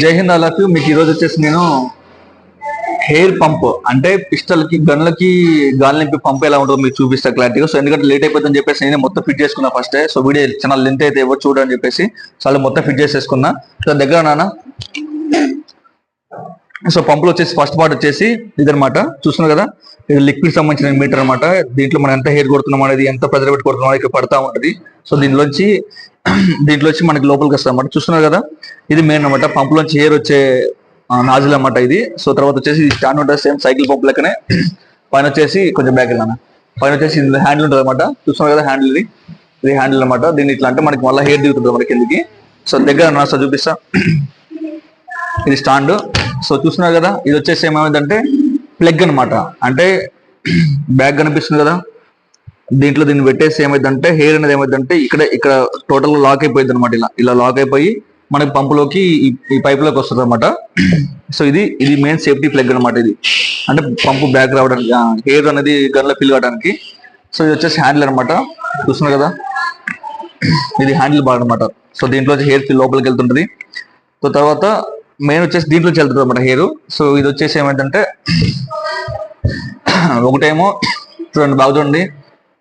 జై హింద్ అలాకి మీకు ఈరోజు వచ్చేసి నేను హెయిర్ పంప్ అంటే పిస్టల్కి గన్లకి గాలి నింపి పంప్ ఎలా ఉంటుందో మీకు చూపిస్తా క్లారిటీగా సో ఎందుకంటే లేట్ అయిపోతుందని చెప్పేసి నేను మొత్తం ఫిట్ చేసుకున్నా ఫస్ట్ సో వీడియో చాలా లెంత్ అయితే ఇవ్వచ్చు చూడని చెప్పేసి చాలా మొత్తం ఫిట్ చేసేసుకున్నా. సో దగ్గర నాన్న సో పంపులు వచ్చేసి ఫస్ట్ పార్ట్ వచ్చేసి ఇదనమాట చూస్తున్నారు కదా? ఇది లిక్విడ్ సంబంధించిన మీటర్ అన్నమాట. దీంట్లో మనం ఎంత హెయిర్ కొడుతున్నాం అనేది ఎంత ప్రెజర్ పెట్టి కొడుతున్నాం ఇక్కడ పడతా ఉంటుంది. సో దీనిలోంచి దీంట్లోంచి మనకి లోపలికి వస్తుంది అనమాట చూస్తున్నారు కదా? ఇది మెయిన్ అనమాట పంపులోంచి హెయిర్ వచ్చే నాజిల్ అన్నమాట ఇది. సో తర్వాత వచ్చేసి స్టాండ్ ఉంటుంది సేమ్ సైకిల్ పంప్ లెక్కనే. పైన వచ్చేసి కొంచెం బ్యాక్ వెళ్ళాను పైన వచ్చేసి హ్యాండిల్ ఉంటుంది అనమాట చూస్తున్నారు కదా హ్యాండిల్ ఇది? ఇది హ్యాండిల్ అనమాట దీన్ని ఇట్లా అంటే మనకి మళ్ళీ హెయిర్ దిగుతుంది మనకి కిందికి సో దగ్గర నా సార్ చూపిస్తా. ఇది స్టాండ్ సో చూస్తున్నారు కదా ఇది వచ్చేసి ఏమైందంటే ప్లగ్ అన్నమాట. అంటే బ్యాగ్ కనిపిస్తుంది కదా దీంట్లో దీన్ని పెట్టేసి ఏమైందంటే హెయిర్ అనేది ఏమైందంటే ఇక్కడ ఇక్కడ టోటల్ లాక్ అయిపోయింది అనమాట ఇలా. ఇలా లాక్ అయిపోయి మనకి పంపులోకి ఈ- ఈ పైప్లోకి వస్తుంది అనమాట సో ఇది ఇది మెయిన్ సేఫ్టీ ప్లగ్ అన్నమాట ఇది. అంటే పంపు బ్యాక్ రావడానికి హెయిర్ అనేది గన్లో ఫిల్ కావడానికి. సో ఇది వచ్చేసి హ్యాండిల్ అన్నమాట. చూస్తున్నారు కదా ఇది హ్యాండిల్ బార్ అనమాట సో దీంట్లో హెయిర్ ఫిల్ లోపలికి వెళ్తుంటది. సో తర్వాత మెయిన్ వచ్చేసి దీంట్లో వెళ్తుంది అనమాట హెయిర్. సో ఇది వచ్చేసి ఏమైందంటే ఒకటేమో చూడండి బాగా చూడండి.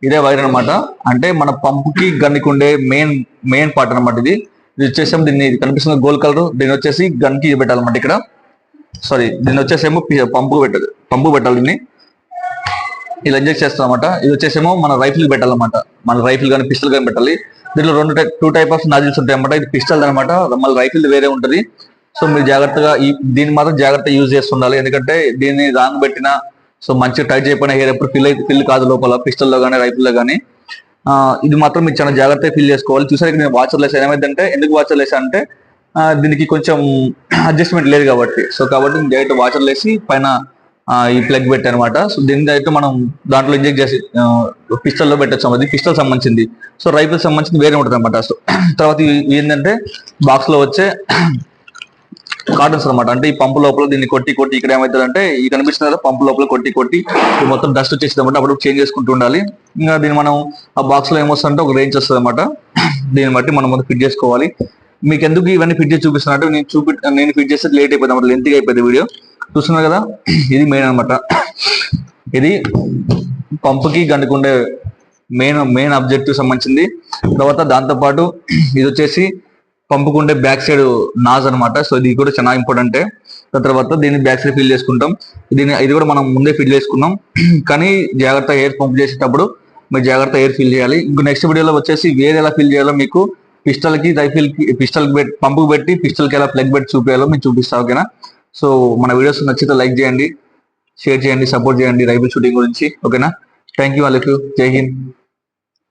ఇదే వైర్ అన్నమాట. అంటే మన పంపుకి గన్కి ఉండే మెయిన్ మెయిన్ పార్ట్ అనమాట ఇది. ఇది వచ్చేసేమో దీన్ని కనిపిస్తుంది గోల్డ్ కలర్. దీన్ని వచ్చేసి గన్కి పెట్టాలన్నమాట ఇక్కడ. సారీ దీన్ని వచ్చేసేమో పంపు పెట్టదు పంపు పెట్టాలి దీన్ని. ఇలా ఇంజెక్ట్ చేస్తాం అనమాట ఇది వచ్చేసేమో మన రైఫిల్ పెట్టాలన్నమాట. మన రైఫిల్ కానీ పిస్టల్ కానీ పెట్టాలి. దీంట్లో రెండు type two type of nozzles ఉంటాయి అన్నమాట. ఇది పిస్టల్ అనమాట మళ్ళీ రైఫిల్ వేరే ఉంటుంది. సో మీరు జాగ్రత్తగా ఈ దీన్ని మాత్రం జాగ్రత్త యూజ్ చేస్తుండాలి ఎందుకంటే దీన్ని రాంగ్ పెట్టిన సో మంచిగా టైట్ చేయకపోయినా హెయిర్ ఎప్పుడు ఫిల్ అయితే ఫిల్ కాదు లోపల పిస్టల్లో కానీ రైపుల్లో కానీ ఇది మాత్రం మీరు చాలా జాగ్రత్తగా ఫిల్ చేసుకోవాలి. చూసారు ఇక్కడ నేను వాచర్ లెస్ ఏమైందంటే ఎందుకు వాచర్ లెస్ అంటే దీనికి కొంచెం అడ్జస్ట్మెంట్ లేదు కాబట్టి. సో కాబట్టి నేను డైరెక్ట్ వాచర్ లేసి పైన ఈ ప్లగ్ పెట్టాను అనమాట సో దీని డైరెక్ట్ మనం దాంట్లో ఇంజెక్ట్ చేసి పిస్టల్లో పెట్టచ్చు అది పిస్టల్ సంబంధించింది. సో రైఫిల్ సంబంధించింది వేరే ఉంటుంది అనమాట సో తర్వాత ఏంటంటే బాక్స్లో వచ్చే కాటన్స్ అనమాట అంటే ఈ పంపు లోపల దీన్ని కొట్టి కొట్టి ఇక్కడ ఏమవుతుందంటే ఈ కనిపిస్తుంది కదా పంపు లోపల కొట్టి కొట్టి మొత్తం డస్ట్ వచ్చేసింది అనమాట అప్పుడు చేంజ్ చేసుకుంటూ ఉండాలి. ఇంకా దీన్ని మనం ఆ బాక్స్లో ఏమొస్తుందంటే ఒక రేంజ్ వస్తుంది అనమాట దీన్ని బట్టి మనం ఫిట్ చేసుకోవాలి. మీకు ఎందుకు ఇవన్నీ ఫిట్ చేసి చూపిస్తున్నట్టు నేను చూపి నేను ఫిట్ చేస్తే లేట్ అయిపోయింది అనమాట లెంత్గా అయిపోయింది వీడియో. చూస్తున్నారు కదా? ఇది మెయిన్ అన్నమాట. ఇది పంపుకి గంటకుండే మెయిన్ మెయిన్ అబ్జెక్టివ్ సంబంధించింది. తర్వాత దాంతో పాటు ఇది వచ్చేసి పంపుకుంటే బ్యాక్ సైడ్ నాజ్ అన్నమాట. సో ఇది కూడా చాలా ఇంపార్టెంట్. దాని తర్వాత దీన్ని బ్యాక్ సైడ్ ఫిల్ చేసుకుంటాం. దీన్ని ఇది కూడా మనం ముందే ఫిల్ చేసుకున్నాం. కానీ జాగ్రత్త ఎయిర్ పంప్ చేసేటప్పుడు మీరు జాగ్రత్త ఎయిర్ ఫిల్ చేయాలి. ఇంకో నెక్స్ట్ వీడియోలో వచ్చేసి వేరే ఎలా ఫిల్ చేయాలో మీకు పిస్టల్కి రైఫిల్కి రైఫిల్ పిస్టల్ పెట్టి పంపుకు పెట్టి పిస్టల్కి ఎలా ప్లగ్ పెట్టి చూపించాలో మీకు చూపిస్తా ఓకేనా? సో మన వీడియోస్ నచ్చితే లైక్ చేయండి షేర్ చేయండి సపోర్ట్ చేయండి రైఫిల్ షూటింగ్ గురించి ఓకేనా? Thank you. వాళ్ళకు జై హింద్.